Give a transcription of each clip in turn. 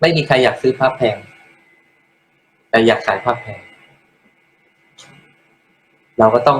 ไม่มีใครอยากซื้อพระแพง แต่อยากขายพระแพง เราก็ต้อง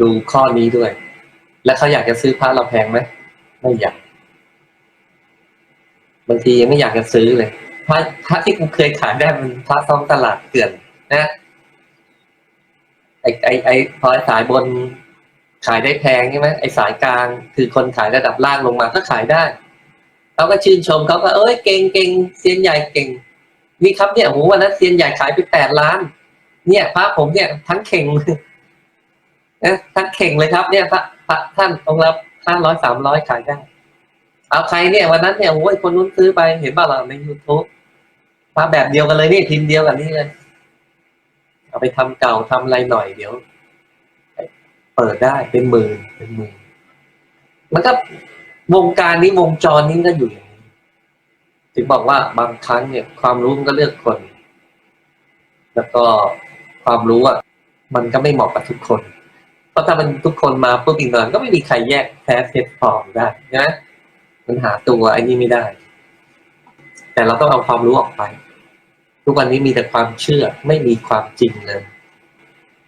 ดูข้อนี้ด้วย แล้วเขาอยากจะซื้อพระเราแพงไหมไม่อยากบางทียังไม่อยากจะซื้อเลยพระพระที่กูเคยขายได้มันพระท้องตลาดเกลื่อนนะไอไอไอพอสายบนขายได้แพงใช่ไหมไอสายกลางคือคนขายระดับล่างลงมาก็ขายได้ เขาก็ชื่นชมเขาก็เอ้ยเก่งเก่งเซียนใหญ่เก่ง นี่ครับเนี่ยโหวันนั้นเซียนใหญ่ขายไปแปดล้าน เนี่ยพระผมเนี่ยทั้งเข่งนะทั้งเข่งเลยครับ เนี่ยพระพระท่านองค์ละห้าร้อยสามร้อยขายได้เอาใครเนี่ยวันนั้นเนี่ยโอ้ยคนนู้นซื้อไปเห็นบ้าเราในยูทูบพระแบบเดียวกันเลยนี่พิมเดียวกันนี่เลยเอาไปทำเก่าทำอะไรหน่อยเดี๋ยว เปิดได้เป็นหมื่นเป็นหมื่นมันก็ วงการนี้วงจรนี้ก็อยู่อย่างนี้ถึงบอกว่าบางครั้งเนี่ยความรู้มันก็เลือกคน แล้วก็ความรู้อะมันก็ไม่เหมาะกับทุกคน เพราะถ้ามันทุกคนมาปุ๊บอีกหน่อยก็ไม่มีใครแยกแท้เท็จปลอมได้นะมันหาตัวไอ้นี่ไม่ได้ แต่เราต้องเอาความรู้ออกไป ทุกวันนี้มีแต่ความเชื่อไม่มีความจริงเลย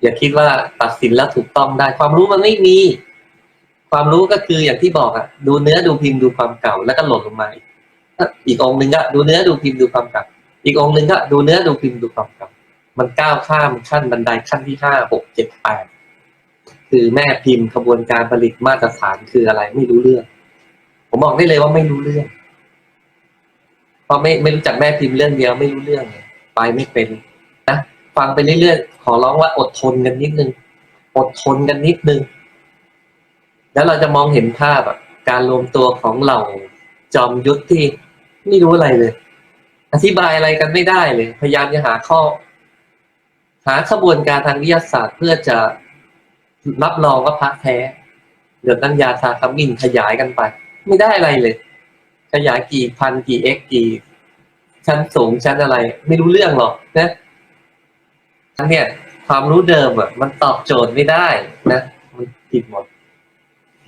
อย่าคิดว่าตัดสินแล้วถูกต้องได้ ความรู้มันไม่มี ความรู้ก็คืออย่างที่บอกอะดูเนื้อดูพิมพ์ดูความเก่าแล้วก็หล่นลงมาอีกอีกองหนึ่งก็ดูเนื้อดูพิมพ์ดูความเก่าอีกองหนึ่งก็ดูเนื้อดูพิมพ์ดูความเก่ามันก้าวข้ามขั้นบันไดขั้นที่ห้าหกเจ็ดแปดคือแม่พิมพ์ขบวนการผลิตมาตรฐานคืออะไรไม่รู้เรื่อง ผมบอกได้เลยว่าไม่รู้เรื่องเพราะไม่ไม่รู้จักแม่พิมพ์เรื่องเดียวไม่รู้เรื่องไปไม่เป็นนะฟังไปเรื่อยๆขอร้องว่าอดทนกันนิดนึงอดทนกันนิดนึง แล้วเราจะมองเห็นภาพการรวมตัวของเหล่าจอมยุทธที่ไม่รู้อะไรเลย อธิบายอะไรกันไม่ได้เลย พยายามจะหาข้อ หาขบวนการทางวิทยาศาสตร์เพื่อจะรับรองว่าพระแท้เดี๋ยวตั้งยาทาขมิ้นขยายกันไป ไม่ได้อะไรเลย ขยายกี่พันกี่เอ็กกี่ชั้นสูงชั้นอะไร ไม่รู้เรื่องหรอกนะทั้งเนี่ยความรู้เดิมอะมันตอบโจทย์ไม่ได้นะ มันผิดหมด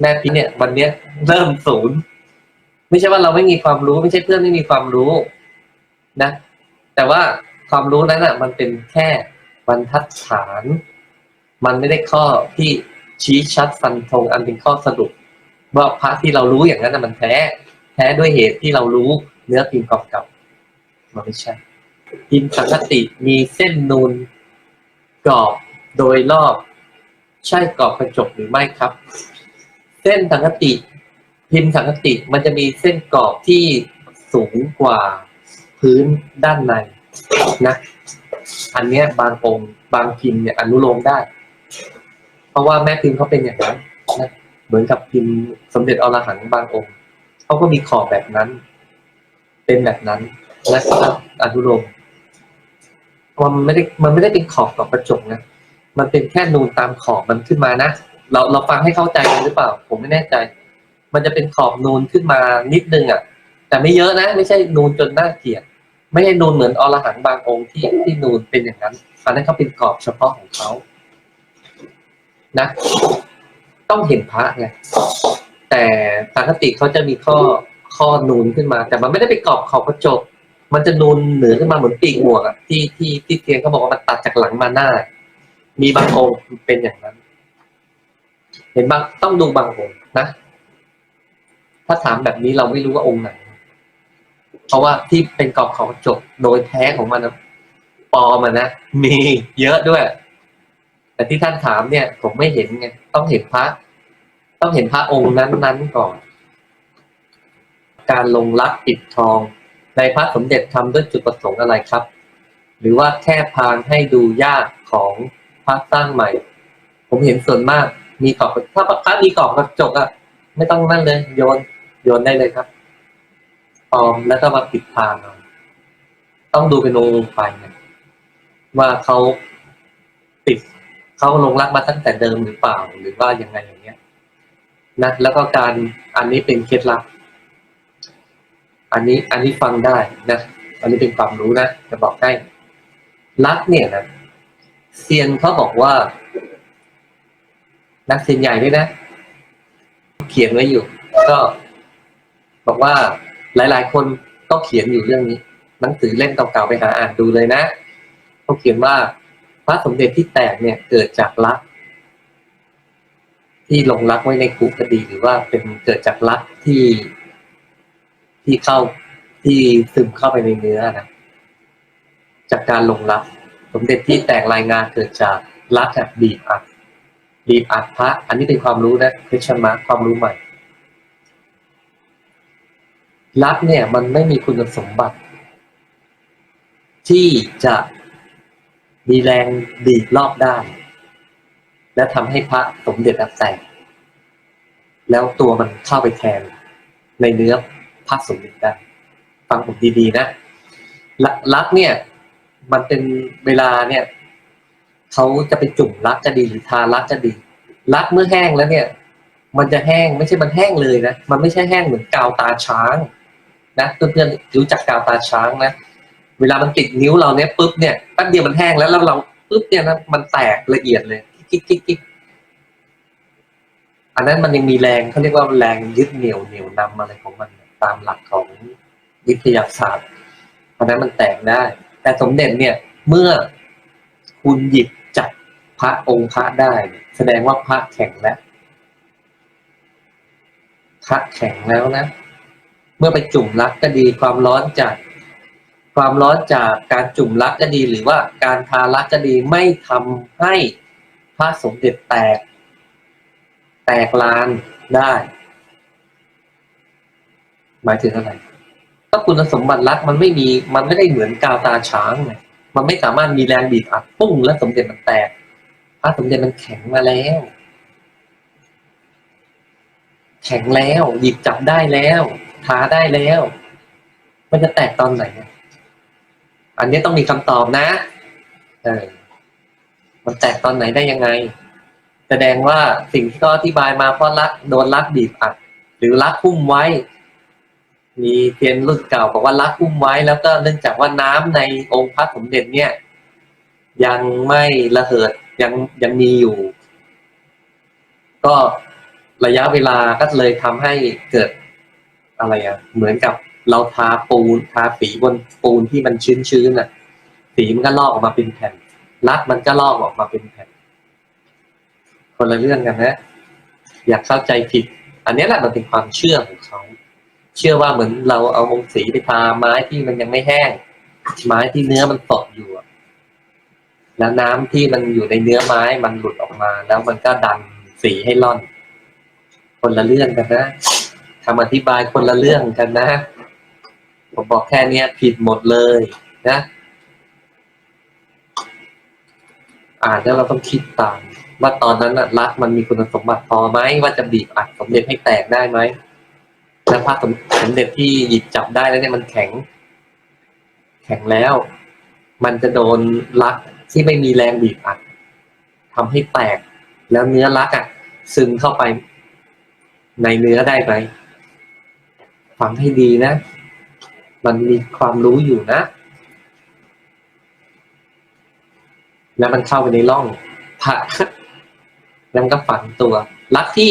แม่พี่เนี่ยวันเนี้ยเริ่มศูนย์ไม่ใช่ว่าเราไม่มีความรู้ ไม่ใช่เพื่อนไม่มีความรู้นะ แต่ว่าความรู้นั้นอะ มันเป็นแค่บรรทัดฐาน มันไม่ได้ข้อที่ชี้ชัดฟันธงอันเป็นข้อสรุปว่าพระที่เรารู้อย่างนั้นน่ะมันแท้ แท้ด้วยเหตุที่เรารู้เนื้อพิมพ์เก่าๆมันไม่ใช่พิมพ์สังคติมีเส้นนูนกรอบโดยรอบ ใช่กรอบกระจกหรือไม่ครับ เส้นสังคติพิมพ์สังคติมันจะมีเส้นกรอบที่สูงกว่าพื้นด้านในนะ อันเนี้ยบางองค์บางพิมพ์เนี่ยอนุโลมได้ เพราะว่าแม่พิมพ์เขาเป็นอย่างนั้นนะเหมือนกับพิมพ์สมเด็จอรหันต์บางองค์เขาก็มีขอบแบบนั้น เป็นแบบนั้นและก็อนุโลมมันไม่ได้มันไม่ได้เป็นขอบกับกระจกนะ มันเป็นแค่นูนตามขอบมันขึ้นมานะ เราเราฟังให้เข้าใจกันหรือเปล่า ผมไม่แน่ใจ มันจะเป็นขอบนูนขึ้นมานิดนึงอะ แต่ไม่เยอะนะ ไม่ใช่นูนจนน่าเกลียด ไม่ใช่นูนเหมือนอรหันต์บางองค์ที่ที่นูนเป็นอย่างนั้นอันนั้นเขาเป็นกรอบเฉพาะของเขานะ ต้องเห็นพระไงแต่สังคติเขาจะมีข้อข้อนูนขึ้นมา แต่มันไม่ได้ไปกรอบขอบกระจก มันจะนูนเหนือขึ้นมาเหมือนปีกหมวกอะที่ที่ที่เทียนเขาบอกว่ามันตัดจากหลังมาหน้า มีบางองค์เป็นอย่างนั้น ห็นบางต้องดูบางองค์นะ ถ้าถามแบบนี้เราไม่รู้ว่าองค์ไหน เพราะว่าที่เป็นกรอบขอบกระจกโดยแท้ของมันปอมอะนะมีเยอะด้วย แต่ที่ท่านถามเนี่ย ผมไม่เห็นไงต้องเห็นพระ ต้องเห็นพระองค์นั้น ๆ ก่อน การลงรักปิดทอง ในพระสมเด็จทำด้วยจุดประสงค์อะไรครับ หรือว่าแค่พานให้ดูยากของพระสร้างใหม่ ผมเห็นส่วนมาก มีกรอบถ้าพระมีกรอบกระจกอะไม่ต้องนั่นเลย โยนโยนได้เลยครับปลอมแล้วก็มาปิดพานเอาต้องดูเป็นองค์ไปนะว่าเขาติดเขาลงรักมาตั้งแต่เดิมหรือเปล่าหรือว่ายังไงอย่างเงี้ยนะแล้วก็การอันนี้เป็นเคล็ดลับ อันนี้อันนี้ฟังได้นะอันนี้เป็นความรู้นะจะบอกให้รักเนี่ยนะเซียนเขาบอกว่า นักเซียนใหญ่ด้วยนะ เขียนไว้อยู่ ก็ บอกว่าหลาย ๆ คนก็เขียนอยู่เรื่องนี้ หนังสือเล่มเก่าๆไปหาอ่านดูเลยนะเขาเขียนว่าพระสมเด็จที่แตกเนี่ยเกิดจากรัก ที่หลงรักไว้ในกุก็ดีหรือว่าเป็นเกิดจากรักที่ที่เข้าที่ซึมเข้าไปในเนื้อนะจากการหลงรัก สมเด็จที่แตกรายงานเกิดจากรักแบบบีบอัด บีบอัดพระอันนี้เป็นความรู้นะคริสชมาความรู้ใหม่รักเนี่ยมันไม่มีคุณสมบัติ ที่จะมีแรงบีบรอบได้ และทำให้พระสมเด็จอับแตกแล้วตัวมันเข้าไปแทนในเนื้อพระสมเด็จได้ฟังผมดีๆนะรักเนี่ย มันเป็นเวลาเนี่ย เขาจะไปจุ่มรักจะดีหรือทารักจะดี รักเมื่อแห้งแล้วเนี่ย มันจะแห้งไม่ใช่มันแห้งเลยนะมันไม่ใช่แห้งเหมือนกาวตาช้างนะเพื่อนๆรู้จักกาวตาช้างนะเวลามันติดนิ้วเราเนี่ยปุ๊บเนี่ยแป๊บเดียวมันแห้งแล้วแล้วเราปุ๊บเนี่ยนะมันแตกละเอียดเลยกิ๊กกิ๊กกิ๊กอันนั้นมันยังมีแรงเขาเรียกว่าแรงยึดเหนี่ยวเหนี่ยวนำอะไรของมันตามหลักของวิทยาศาสตร์เพราะนั้นมันแตกได้ แต่สมเด็จเนี่ยเมื่อคุณหยิบ พระองค์พระได้แสดงว่าพระแข็งแล้วพระแข็งแล้วนะ เมื่อไปจุ่มรักก็ดีความร้อนจากความร้อนจากการจุ่มรักก็ดีหรือว่าการทารักก็ดีไม่ทำให้พระสมเด็จแตก แตกลานได้ หมายถึงอะไรถ้าคุณสมบัติรักมันไม่มีมันไม่ได้เหมือนกาวตาช้างไงมันไม่สามารถมีแรงบีบอัดปุ้งแล้วสมเด็จมันแตก พระสมเด็จมันแข็งมาแล้ว แข็งแล้วหยิบจับได้แล้วทาได้แล้ว มันจะแตกตอนไหน อันนี้ต้องมีคำตอบนะ เออ มันแตกตอนไหนได้ยังไง แสดงว่าสิ่งที่เขาอธิบายมาเพราะรักโดนรักบีบอัด หรือรักหุ้มไว้ มีเทียนรุ่นเก่าบอกว่ารักหุ้มไว้ แล้วก็เนื่องจากว่าน้ำในองค์พระสมเด็จเนี่ย ยังไม่ระเหิด ยังยังมีอยู่ ก็ระยะเวลาก็เลยทำให้เกิดอะไรอะ เหมือนกับเราทาปูนทาสีบนปูนที่มันชื้นๆน่ะ สีมันก็ลอกออกมาเป็นแผ่นรักมันก็ลอกออกมาเป็นแผ่นคนละเรื่องกันนะอยากเข้าใจผิด อันนี้แหละมันเป็นความเชื่อของเขา เชื่อว่าเหมือนเราเอาองสีไปทาไม้ที่มันยังไม่แห้ง ไม้ที่เนื้อมันสดอยู่ แล้วน้ำที่มันอยู่ในเนื้อไม้มันหลุดออกมา แล้วมันก็ดันสีให้ร่อน คนละเรื่องกันนะคำอธิบายคนละเรื่องกันนะ ผมบอกแค่เนี้ยผิดหมดเลยนะ อ่านแล้วเราต้องคิดตาม ว่าตอนนั้นรักมันมีคุณสมบัติพอไหมว่าจะบีบอัดสมเด็จให้แตกได้ไหมแล้วพระสมสมเด็จที่หยิบจับได้แล้วเนี่ยมันแข็ง แข็งแล้ว มันจะโดนรัก ที่ไม่มีแรงบีบอัดทำให้แตก แล้วเนื้อรักอะซึมเข้าไป ในเนื้อได้ไหมฟังให้ดีนะ มันมีความรู้อยู่นะ แล้วมันเข้าไปในร่องพระแล้วมันก็ฝังตัว รักที่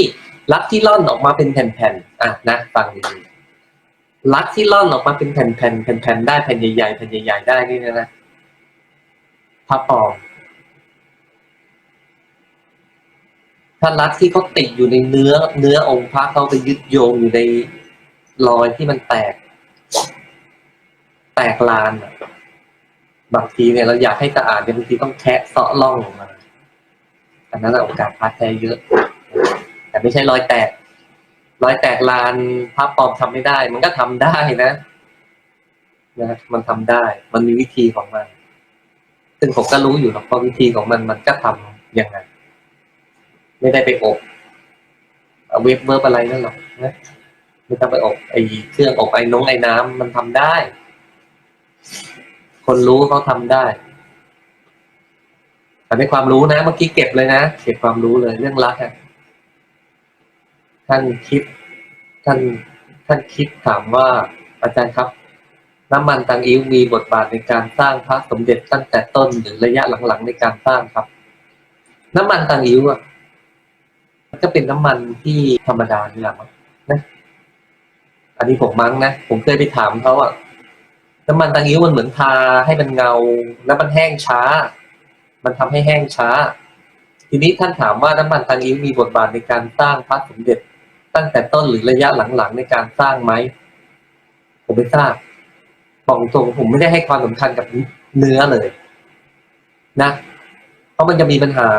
รักที่ล่อนออกมาเป็นแผ่นๆอะนะฟังดีๆรักที่ล่อนออกมาเป็นแผ่นๆแผ่นๆได้แผ่นใหญ่ๆแผ่นใหญ่ๆได้นี่นะนะ พระปลอมถ้ารักที่เขาติดอยู่ในเนื้อเนื้อองค์พระเขาไปยึดโยงอยู่ในรอยที่มันแตก แตกลานบางทีเนี่ยเราอยากให้สะอาดเนี่ยบางทีต้องแคะเสาะล่องออกมาอันนั้นโอกาสพลาดแท้เยอะ แต่ไม่ใช่รอยแตก รอยแตกลานพระปลอมทำไม่ได้ มันก็ทำได้นะนะมันทำได้ มันมีวิธีของมัน ซึ่งผมก็รู้อยู่หรอกว่าวิธีของมันมันก็ทำยังไงไม่ได้ไปอบเอาเวฟเวิร์อะไรนั่นหรอกนะไม่ต้องไปอบไอเครื่องอบไอ้น้องไอ้น้ำมันทำได้ คนรู้เขาทำได้อันนี้ความรู้นะเมื่อกี้เก็บเลยนะเก็บความรู้เลยเรื่องรักอะท่านคิด ท่านท่านคิดถามว่าอาจารย์ครับ น้ำมันตังอิ้วมีบทบาทในการสร้างพระสมเด็จตั้งแต่ต้นหรือระยะหลังๆในการสร้างครับ น้ำมันตังอิ้วอะมันก็เป็นน้ำมันที่ธรรมดานี่แหละมั้งนะอันนี้ผมมั้งนะผมเคยไปถามเขาอะน้ำมันตังยิ้วมันเหมือนทาให้มันเงา แล้วมันแห้งช้า มันทำให้แห้งช้า ทีนี้ท่านถามว่าน้ำมันตังยิ้วมีบทบาทในการสร้างพระสมเด็จ ตั้งแต่ต้นหรือระยะหลังๆในการสร้างไหมผมไม่ทราบ บอกตรงผมไม่ได้ให้ความสำคัญกับเนื้อเลย นะ เพราะมันจะมีปัญหา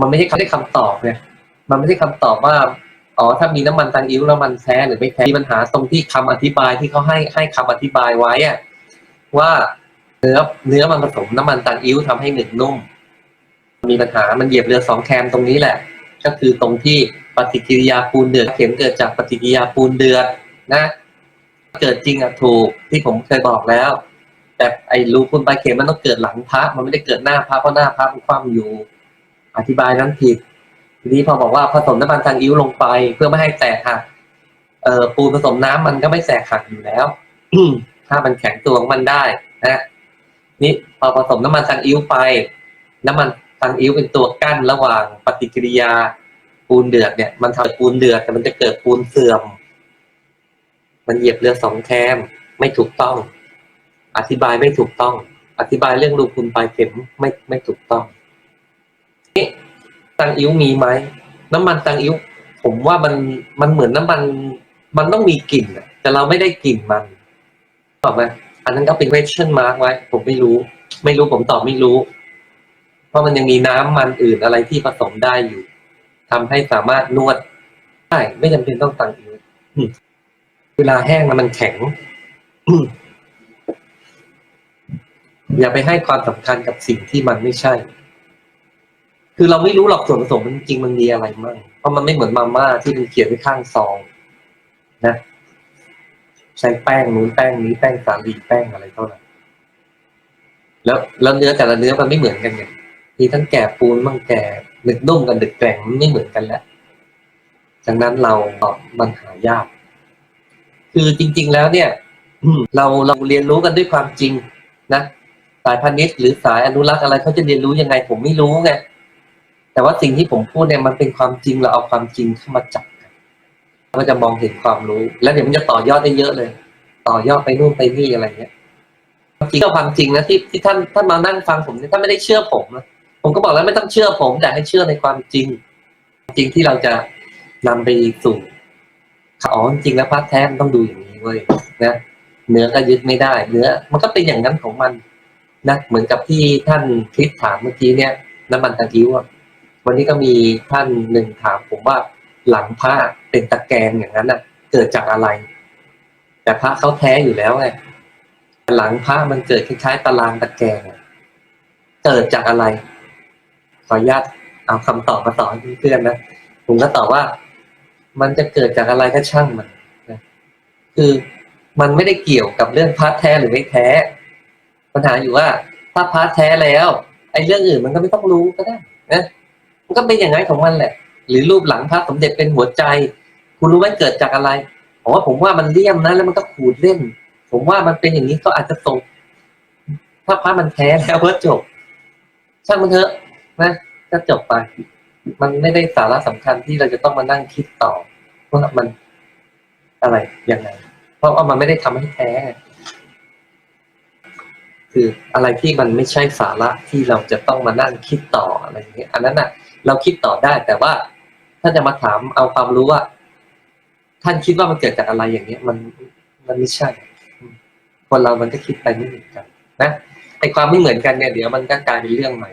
มันไม่ใช่คำได้คำตอบเนี่ย มันไม่ใช่คำตอบว่าอ๋อถ้ามีน้ำมันตังอิ้วแล้วมันแท้หรือไม่แท้มีปัญหาตรงที่คำอธิบายที่เขาให้ให้คำอธิบายไว้อะว่าเนื้อเนื้อมันผสมน้ำมันตังอิ้วทำให้หนึ่งนุ่ม มีปัญหามันเหยียบเรือสองแคมตรงนี้แหละ ก็คือตรงที่ปฏิกิริยาปูนเดือดเข็มเกิดจากปฏิกิริยาปูนเดือดนะ เกิดจริงอะถูกที่ผมเคยบอกแล้ว แต่ไอ้รูปูนปลายเข็มมันต้องเกิดหลังพระมันไม่ได้เกิดหน้าพระเพราะหน้าพระมันคว่ำอยู่ อธิบายนั้นผิด ทีนี้พอบอกว่าผสมน้ำมันทางอิ้วลงไปเพื่อไม่ให้แตกหักเอ่อปูนผสมน้ำมันก็ไม่แตกหักอยู่แล้วถ้ามันแข็งตัวของมันได้นะนี่พอผสมน้ำมันทางอิ้วไป น้ำมันทางอิ้วเป็นตัวกั้นระหว่างปฏิกิริยาปูนเดือดเนี่ย มันทำปูนเดือดแต่มันจะเกิดปูนเสื่อม มันเหยียบเรือสองแคมไม่ถูกต้อง อธิบายไม่ถูกต้อง อธิบายเรื่องรูปูนปลายเข็มไม่ไม่ถูกต้องนี่ตังอิ้วมีไหมน้ำมันตังอิ้วผมว่ามันมันเหมือนน้ำมัน มันต้องมีกลิ่นแต่เราไม่ได้กลิ่นมันบอกไหมอันนั้นก็เป็น question mark ไว้ ผมไม่รู้ ไม่รู้ผมตอบไม่รู้ เพราะมันยังมีน้ำมันอื่นอะไรที่ผสมได้อยู่ทำให้สามารถนวดได้ไม่จำเป็นต้องตังอิ้ว เวลาแห้งมันแข็ง อย่าไปให้ความสำคัญกับสิ่งที่มันไม่ใช่ คือเราไม่รู้หรอกส่วนผสมมันจริงมันมีอะไรมั่งเพราะมันไม่เหมือนมาม่าที่มันเขียนไว้ข้างซอง นะ ใช้แป้งนู้นแป้งนี้แป้งสาลีแป้งอะไรเท่านั้นแล้วแล้วเนื้อแต่ละเนื้อมันไม่เหมือนกันไงมีทั้งแก่ปูนมั่งแก่หนึกนุ่มกับหนึกแกร่งมันไม่เหมือนกันแล้วดังนั้นเราตอบมันหายาก คือจริง ๆ แล้วเนี่ยเราเราเรียนรู้กันด้วยความจริงนะสายพาณิชย์หรือสายอนุรักษ์อะไรเขาจะเรียนรู้ยังไง ผมไม่รู้ไงแต่ว่าสิ่งที่ผมพูดเนี่ยมันเป็นความจริงเราเอาความจริงเข้ามาจับกันก็จะมองเห็นความรู้ แล้วเดี๋ยวมันจะต่อยอดได้เยอะเลย ต่อยอดไปนู่นไปนี่อะไรเงี้ยจริงก็ความจริงนะที่ที่ท่านท่านมานั่งฟังผมเนี่ยท่านไม่ได้เชื่อผมนะผมก็บอกแล้วไม่ต้องเชื่อผมแต่ให้เชื่อในความจริง จริงที่เราจะนำไปสู่ อ๋อจริงแล้วพระแท้มันต้องดูอย่างนี้เว้ยนะเนื้อก็ยึดไม่ได้ เนื้อ มันก็เป็นอย่างนั้นของมันนะเหมือนกับที่ท่านคริสถามเมื่อกี้เนี่ยน้ำมันตะกิ้ววันนี้ก็มีท่านหนึ่งถามผมว่าหลังพระเป็นตะแกรงอย่างนั้นน่ะ เกิดจากอะไร แต่พระเขาแท้อยู่แล้วไงหลังพระมันเกิดคล้ายๆตารางตะแกรงเกิดจากอะไรขออนุญาตเอาคำตอบมาตอบเพื่อนนะผมก็ตอบว่า มันจะเกิดจากอะไรก็ช่างมันนะคือมันไม่ได้เกี่ยวกับเรื่องพาร์ทแท้หรือไม่แท้ ปัญหาอยู่ว่าถ้าพาร์ทแท้แล้วไอ้เรื่องอื่นมันก็ไม่ต้องรู้ก็ได้นะมันก็เป็นอย่างนั้นของมันแหละ หรือรูปหลังพระสมเด็จเป็นหัวใจ คุณรู้ไหมเกิดจากอะไรอ๋อผมว่ามันเลี่ยมนะแล้วมันก็ขูดเล่น ผมว่ามันเป็นอย่างนี้ก็อาจจะส่งถ้าพระมันแท้แล้วก็จบช่างมันเถอะนะก็จบไป มันไม่ได้สาระสำคัญที่เราจะต้องมานั่งคิดต่อว่ามันอะไรยังไง เพราะว่ามันไม่ได้ทำให้แท้ คืออะไรที่มันไม่ใช่สาระที่เราจะต้องมานั่งคิดต่ออะไรอย่างเงี้ยอันนั้นน่ะ เราคิดต่อได้แต่ว่าถ้าจะมาถามเอาความรู้ว่า ท่านคิดว่ามันเกิดจากอะไรอย่างเงี้ย มันมันไม่ใช่คนเรามันก็คิดไปไม่เหมือนกัน นะไอความไม่เหมือนกันเนี่ยเดี๋ยวมันก็กลายเป็นเรื่องใหม่